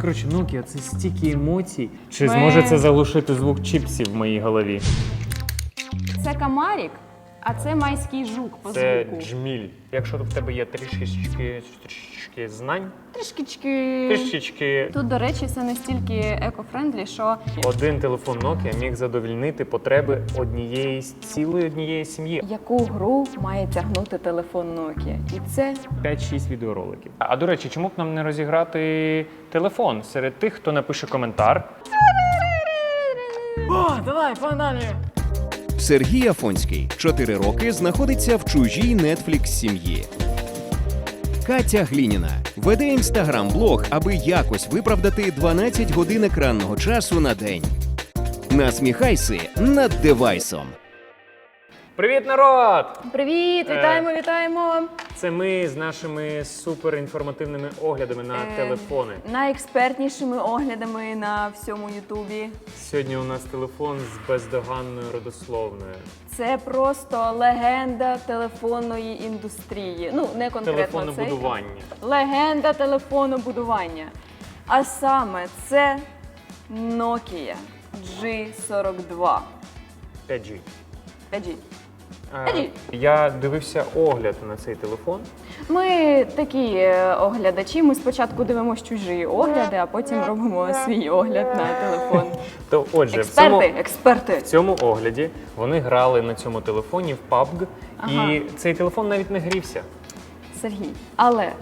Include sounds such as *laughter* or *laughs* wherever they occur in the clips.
Коротше, Nokia це стільки емоцій. Чи Ми- зможе це заглушити звук чіпсів в моїй голові? Це камарік, а це майський жук по Це звуку. джміль. Якщо в тебе є трішечки, трішечки знань, Трішечки. трішечки Тут, до речі, все настільки екофрендлі, що один телефон Nokia міг задовільнити потреби однієї з- цілої однієї сім'ї. яку гру має тягнути телефон Nokia. І це 5-6 відеороликів. А до речі, чому б нам не розіграти телефон серед тих, хто напише коментар? О, давай, погнали! Сергій Афонський 4 роки знаходиться в чужій нетфлікс сім'ї. Катя Глініна веде інстаграм-блог, аби якось виправдати 12 годин екранного часу на день. Насміхайся над девайсом. Привіт, народ! привіт! Е. Вітаємо, вітаємо! Це ми з нашими суперінформативними оглядами на Е, телефони. Найекспертнішими оглядами на всьому Ютубі. Сьогодні у нас телефон з бездоганною родословною. Це просто легенда телефонної індустрії. Ну, не конкретно цей. Телефонобудування. Легенда телефонобудування. А саме це Nokia G42. 5G. 5G. Е, Я дивився огляд на цей телефон. Ми такі е, оглядачі. Ми спочатку дивимося чужі огляди, а потім робимо свій огляд на телефон. То отже, в Експерти, цьому, експерти. в цьому огляді вони грали на цьому телефоні в PUBG, Ага. і цей телефон навіть не грівся. Сергій. Але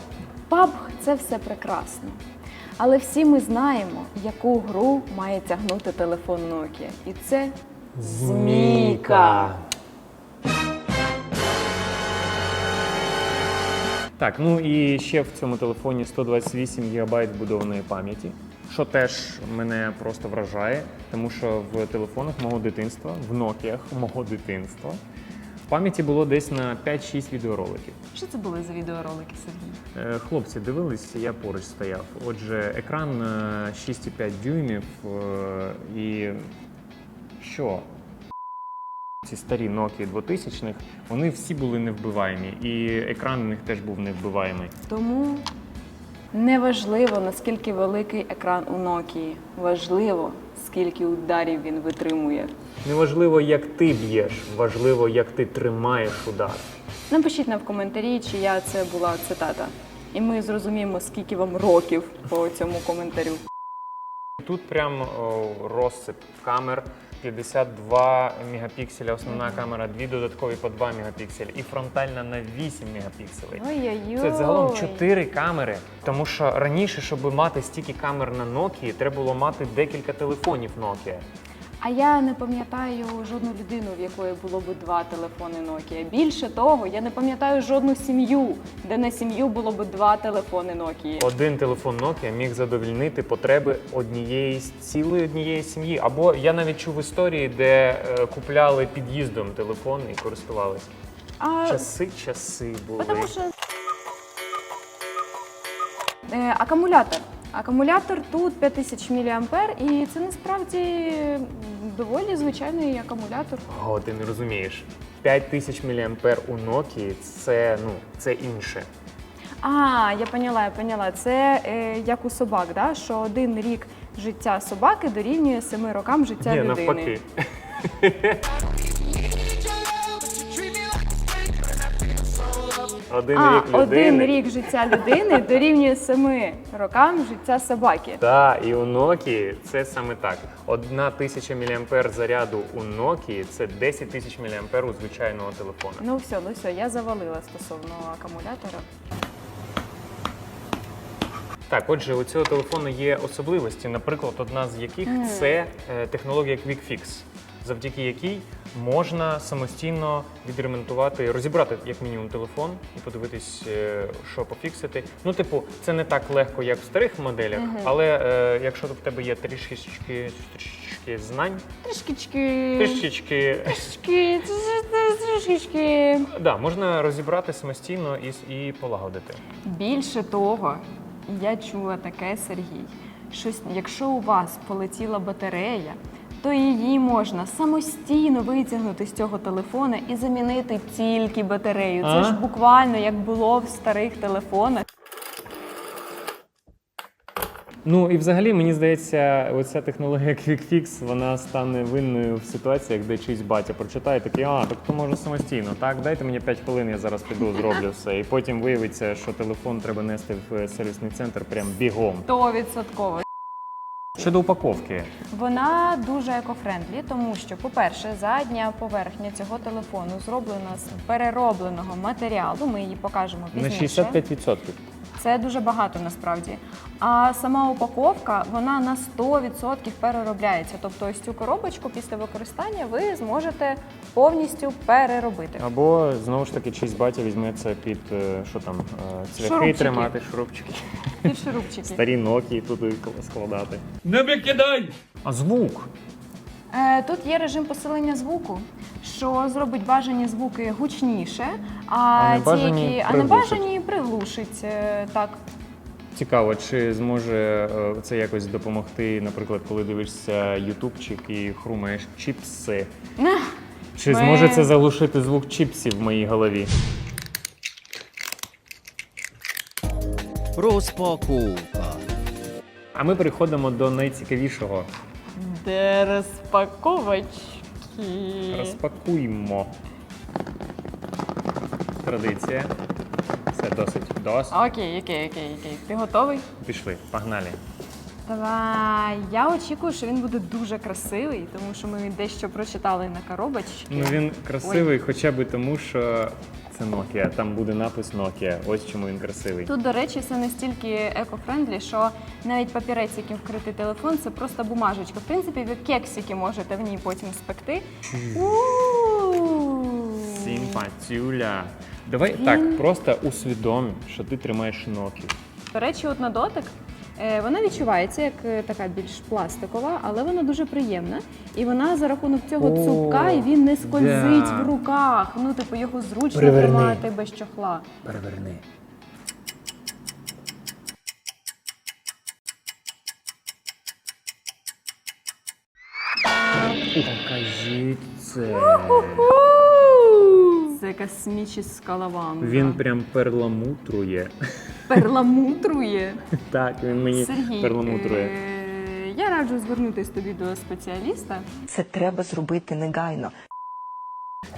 PUBG – це все прекрасно. Але всі ми знаємо, яку гру має тягнути телефон Nokia. І це Змійка. Так, ну і ще в цьому телефоні 128 ГБ вбудованої пам'яті, що теж мене просто вражає, тому що в телефонах мого дитинства, в Nokia мого дитинства, в пам'яті було десь на 5-6 відеороликів. Що це були за відеоролики, Сергій? Е, Хлопці дивились, я поруч стояв. Отже, екран е, 6,5 дюймів е, і що? Ці старі Nokia 2000-х, вони всі були невбиваємі, і екран у них теж був невбиваємий. Тому неважливо, наскільки великий екран у Nokia. Важливо, скільки ударів він витримує. Неважливо, як ти б'єш, важливо, як ти тримаєш удар. Напишіть нам в коментарі, чия це була цитата. І ми зрозуміємо, скільки вам років по цьому коментарю. Тут прям о, розсип камер. 52 мегапікселя основна камера, дві додаткові по 2 мегапікселі і фронтальна на 8 мегапікселей. Ой-ой-ой. Це загалом 4 камери. Тому що раніше, щоб мати стільки камер на Nokia, треба було мати декілька телефонів Nokia. А я не пам'ятаю жодну людину, в якої було б два телефони Nokia. Більше того, я не пам'ятаю жодну сім'ю, де на сім'ю було б два телефони Nokia. Один телефон Nokia міг задовільнити потреби однієї з- цілої однієї сім'ї. Або я навіть чув історії, де е, купляли під'їздом телефон і користувалися. А Часи, часи були. Потому що е, акумулятор. Акумулятор тут 5000 мА, і це насправді доволі звичайний акумулятор. О, ти не розумієш. 5000 мА у Nokia це ну це інше. А, я поняла, я поняла. Це е, як у собак, да? що один рік життя собаки дорівнює семи рокам життя Ні, людини. навпаки. *laughs* Один А, рік людини. один рік життя людини дорівнює семи рокам життя собаки. Так, і у Nokia це саме так. Одна тисяча мА заряду у Nokia це 10 тисяч мА у звичайного телефона. Ну все, ну все, я завалила стосовно акумулятора. Так, отже, у цього телефону є особливості, наприклад, одна з яких це е, технологія Quick Fix, завдяки якій можна самостійно відремонтувати, розібрати як мінімум телефон і подивитись, е, що пофіксити. Ну, типу, це не так легко, як в старих моделях, але е, якщо в тебе є трішечки, трішечки знань, Трішечки. трішечки, Трішечки. Трішечки. да, можна розібрати самостійно і, с- і полагодити. Більше того, я чула таке, Сергій, що с- якщо у вас полетіла батарея, то її можна самостійно витягнути з цього телефона і замінити тільки батарею. Це ж буквально як було в старих телефонах. Ну і взагалі мені здається, оця технологія Quick Fix, вона стане винною в ситуаціях, де чийсь батя прочитає такий, а так то можна самостійно. Так, дайте мені 5 хвилин, я зараз піду, зроблю все. І потім виявиться, що телефон треба нести в е, сервісний центр прям бігом. 100%. Щодо упаковки, Вона дуже екофрендлі, тому що, по-перше, задня поверхня цього телефону зроблена з переробленого матеріалу. Ми її покажемо на пізніше. 65%. Це дуже багато насправді. А сама упаковка вона на 100% переробляється. Тобто, ось цю коробочку після використання ви зможете повністю переробити. Або знову ж таки, чийсь батя візьме це під е, що там, е, цвяхи Шурупчики. тримати, шурупчики, Під шурупчики. старі Nokia туди кл- складати. Не викидай! А звук? Е, Тут є режим посилення звуку, що зробить бажані звуки гучніше, а, А ті, які а небажані приглушить. Е, Так. Цікаво, чи зможе е, це якось допомогти, наприклад, коли дивишся ютубчик і хрумаєш чіпси. *laughs* Чи Ми- зможе це заглушити звук чіпсів в моїй голові? Розпаковка. А ми переходимо до найцікавішого. Де розпаковочки? Розпакуємо. Традиція. Це досить. Досить. Окей, окей, окей, окей. Ти готовий? Пішли, погнали. Давай. Я очікую, що він буде дуже красивий, тому що ми дещо прочитали на коробочці. Ну він красивий хоча б тому, що це Nokia. Там буде напис Nokia. Ось чому він красивий. Тут, до речі, все настільки екофрендлі, що навіть папірець, яким вкритий телефон, це просто бумажечка. В принципі, ви кексики можете в ній потім спекти. Сімпатюля. Давай так, просто усвідомь, що ти тримаєш Nokia. До речі, от на дотик. Е, Вона відчувається як е, така більш пластикова, але вона дуже приємна. І вона за рахунок цього О, цупка і він не скользить да. в руках. Ну, типу, його зручно Переверни. тримати без чохла. Переверни. Покажіть це. Це космічна лаванда. Він прям перламутрує. перламутрує. *laughs* Так, він мені Сергій, перламутрує. е, я раджу звернутися тобі до спеціаліста. Це треба зробити негайно.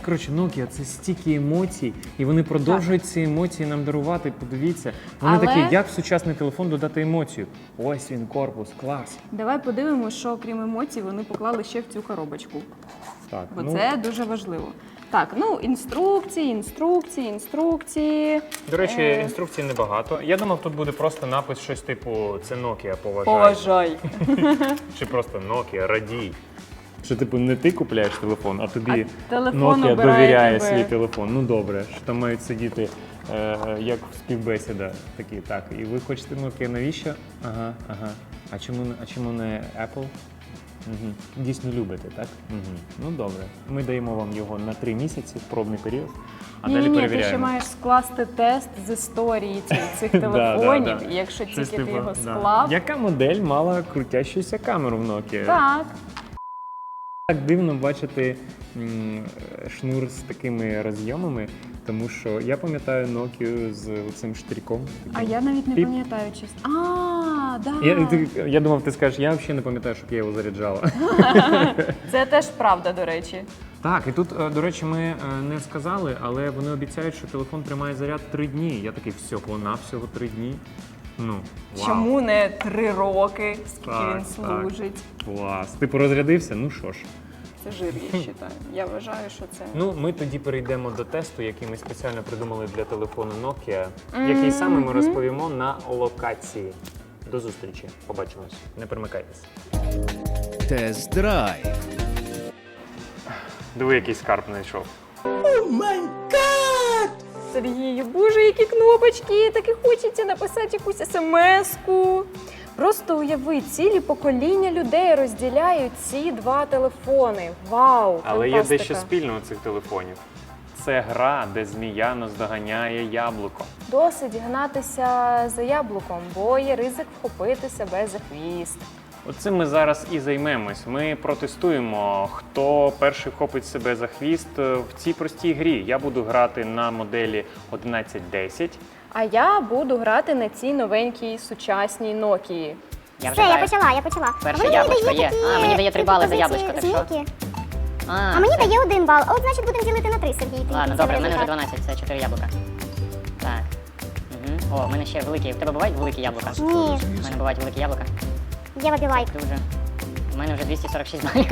Коротше, Nokia це стільки емоцій, і вони продовжують ці емоції нам дарувати. Подивіться, вони Але- такі, як в сучасний телефон додати емоцію. Ось він, корпус, клас. Давай подивимося, що окрім емоцій вони поклали ще в цю коробочку. Так, Бо ну, це дуже важливо. Так, ну інструкції, інструкції, інструкції. До речі, Е. інструкцій небагато. Я думав, тут буде просто напис щось типу це Nokia, поважай. Поважай. *laughs* Чи просто Nokia, радій. Що, типу, не ти купляєш телефон, а тобі А телефон Nokia обирає довіряє тебе. свій телефон. Ну добре, що там мають сидіти е, як співбесіда. Такі, так. І ви хочете Nokia, навіщо? Ага, ага. А чому, не- а чому не Apple? Угу. Дійсно любите, так? Угу. Ну добре. Ми даємо вам його на три місяці, пробний період, а ні, далі ні, ні, ти ще маєш скласти тест з історії цих, *laughs* цих Да, да, телефонів. да. І якщо тільки ти типу, його да. склав, Яка модель мала крутящуся камеру в Nokia? так. Так дивно бачити м, шнур з такими роз'ємами, тому що я пам'ятаю Nokia з цим штриком. А я навіть не пам'ятаю чесно. А, да. Я, ти, я думав, ти скажеш, я взагалі не пам'ятаю, щоб я його заряджала. *laughs* Це теж правда, до речі. Так, і тут, е, до речі, ми е, не сказали, але вони обіцяють, що телефон тримає заряд три дні. Я такий всього на всього три дні. Ну, вау. Чому не три роки, скільки Так, він так. служить? Клас. Типу розрядився? Ну що ж. Це жир, я вважаю. Я вважаю, що це. Ну, ми тоді перейдемо до тесту, який ми спеціально придумали для телефону Nokia, який саме ми розповімо на локації. До зустрічі. Побачимось. Не перемикайтесь. Тест-драйв. Диви, який скарб знайшов. Сергію, боже, які кнопочки! Так і хочеться написати якусь смс-ку. Просто уяви, цілі покоління людей розділяють ці два телефони. Вау! Але є фантастика. дещо спільного цих телефонів. Це гра, де змія наздоганяє яблуко. Досить гнатися за яблуком, бо є ризик вхопити себе за хвіст. Оцим ми зараз і займемось. Ми протестуємо, хто перший вхопить себе за хвіст е, в цій простій грі. Я буду грати на моделі 1110. А я буду грати на цій новенькій сучасній. Я вже Все, я почала, я почала. Перше а мені яблучко дає є. такі, А, мені дає три бали за яблучко, ти що? змійки. А, А мені все. дає один бал. От, значить, будемо ділити на три, Сергій. Твій Ладно, добре, в мене вже результат. 12, це 4 яблука. Так. Угу. О, в мене ще великі. В тебе бувають великі яблука? Ні. В мене бувають великі яблука. Єва Білайк. Дуже. У мене вже 246 балів.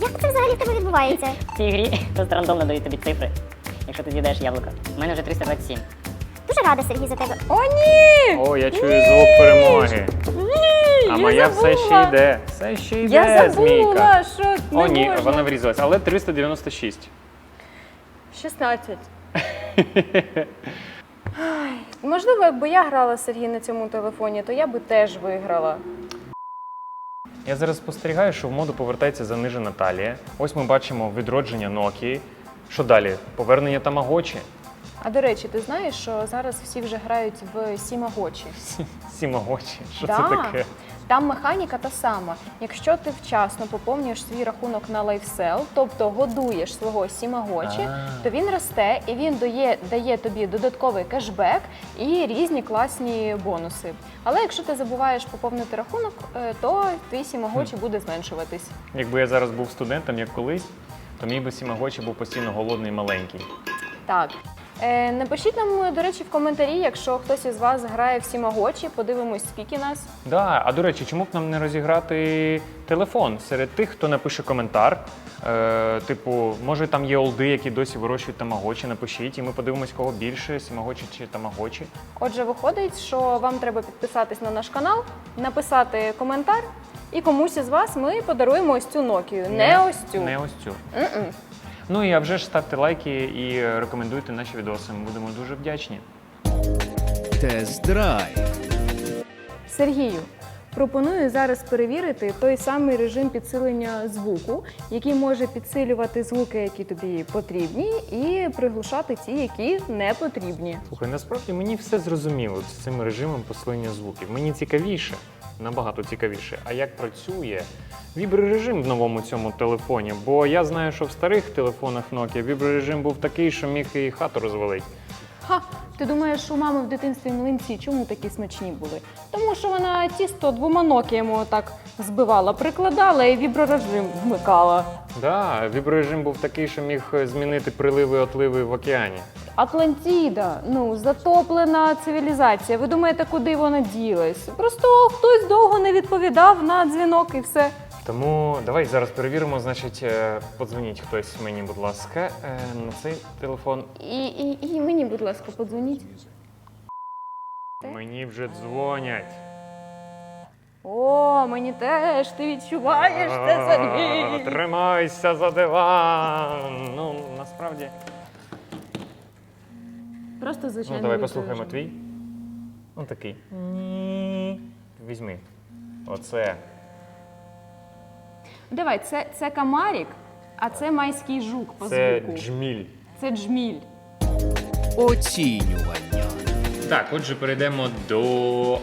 Як це взагалі в тебе відбувається? В цій грі просто рандомно дають тобі цифри, якщо ти з'їдаєш яблуко. У мене вже 327. Дуже рада, Сергій, за тебе. О, ні! О, я чую звук перемоги. Ні! А я моя все ще йде. Все ще йде, Я змійка. забула, не О, ні, можна. вона врізалась, але 396. 16. *laughs* Ай, Можливо, якби я грала Сергій на цьому телефоні, то я би теж виграла. Я зараз спостерігаю, що в моду повертається занижена талія. Ось ми бачимо відродження Nokia. Що далі? Повернення Тамагочі? А до речі, ти знаєш, що зараз всі вже грають в Сімагочі? *laughs* Сімагочі. Що Да. це таке? Там механіка та сама. Якщо ти вчасно поповнюєш свій рахунок на LifeSell, тобто годуєш свого сімагочі, то він росте і він дає, дає тобі додатковий кешбек і різні класні бонуси. Але якщо ти забуваєш поповнити рахунок, е, то твій сімагочі буде зменшуватись. Якби я зараз був студентом, як колись, то мій би Сімагочі був постійно голодний і маленький. Так. Е, напишіть нам, до речі, в коментарі, якщо хтось із вас грає в сімагочі, подивимось, скільки нас. Да, а до речі, чому б нам не розіграти телефон серед тих, хто напише коментар? Е, типу, може там є олди, які досі вирощують тамагочі, напишіть, і ми подивимось, кого більше, сімагочі чи тамагочі. Отже, виходить, що вам треба підписатись на наш канал, написати коментар, і комусь із вас ми подаруємо ось цю Nokia. Не, ось цю. Не ось цю. М-м. Ну і а вже ж ставте лайки і рекомендуйте наші відоси. Ми будемо дуже вдячні. Тест-драйв. Сергію, пропоную зараз перевірити той самий режим підсилення звуку, який може підсилювати звуки, які тобі потрібні, і приглушати ті, які не потрібні. Слухай, насправді мені все зрозуміло з цим режимом посилення звуків. Мені цікавіше, набагато цікавіше. А як працює віброрежим в новому цьому телефоні? Бо я знаю, що в старих телефонах Nokia віброрежим був такий, що міг і хату розвалити. Ха, ти думаєш, у мами в дитинстві млинці чому такі смачні були? Тому що вона тісто двома нокіями отак збивала, прикладала і віброрежим вмикала. Да, віброрежим був такий, що міг змінити приливи отливи в океані. Атлантіда, ну затоплена цивілізація. Ви думаєте, куди вона ділась? Просто хтось довго не відповідав на дзвінок і все. Тому давай зараз перевіримо. Значить, е, подзвоніть хтось мені, будь ласка, е, на цей телефон. І, і, і мені, будь ласка, подзвоніть. Мені вже дзвонять. О, мені теж ти відчуваєш це Сергій. Тримайся за диван. Ну, насправді. Просто звичайно. Ну, давай послухаємо твій. Он такий. Ні. Візьми. Оце. Давай, це, це камарік, а це майський жук по Це звуку. джміль. Це джміль. Оцінювання. Так, отже, перейдемо до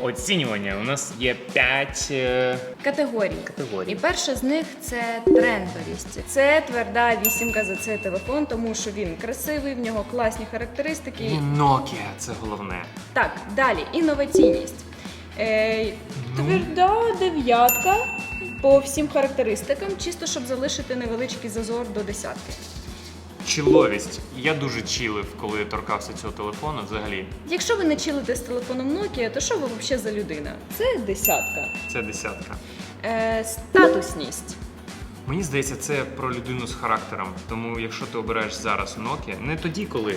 оцінювання. У нас є 5 Категорій. категорій. І перша з них це трендовість. Це тверда вісімка за цей телефон, тому що він красивий, в нього класні характеристики. І Nokia, це головне. Так, далі інноваційність. Е, тверда дев'ятка по всім характеристикам, чисто щоб залишити невеличкий зазор до десятки. Чиловість. Я дуже чилив, коли торкався цього телефону взагалі. Якщо ви не чилите з телефоном Nokia, то що ви взагалі за людина? Це десятка. Це десятка. Е, статусність. Мені здається, це про людину з характером. Тому якщо ти обираєш зараз Nokia, не тоді, коли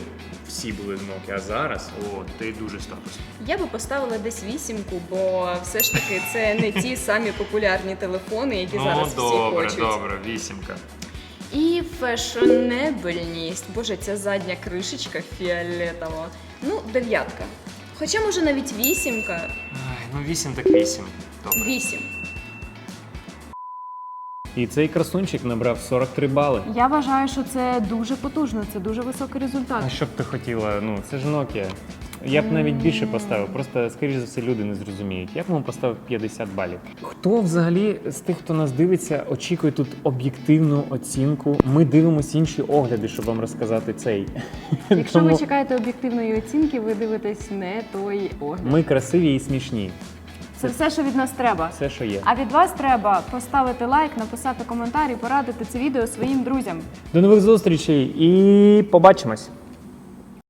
всі були Nokia, а зараз, о, ти дуже статусний. Я би поставила десь вісімку, бо все ж таки це не ті самі популярні телефони, які ну, зараз всі добре, добре, вісімка. І фешенебельність. Боже, ця задня кришечка фіолетова. Ну, дев'ятка. Хоча може навіть вісімка. Ай, ну вісім так вісім. Добре. Вісім. І цей красунчик набрав 43 бали. Я вважаю, що це дуже потужно, це дуже високий результат. А що б ти хотіла? Ну, це ж Nokia. Я б навіть більше поставив, просто, скоріш за все, люди не зрозуміють. Я б йому поставив 50 балів. Хто взагалі з тих, хто нас дивиться, очікує тут об'єктивну оцінку? Ми дивимося інші огляди, щоб вам розказати цей. Якщо ви чекаєте об'єктивної оцінки, ви дивитесь не той огляд. ми красиві і смішні. Це все, що від нас треба. Все, що є. А від вас треба поставити лайк, написати коментар і порадити це відео своїм друзям. До нових зустрічей і побачимось!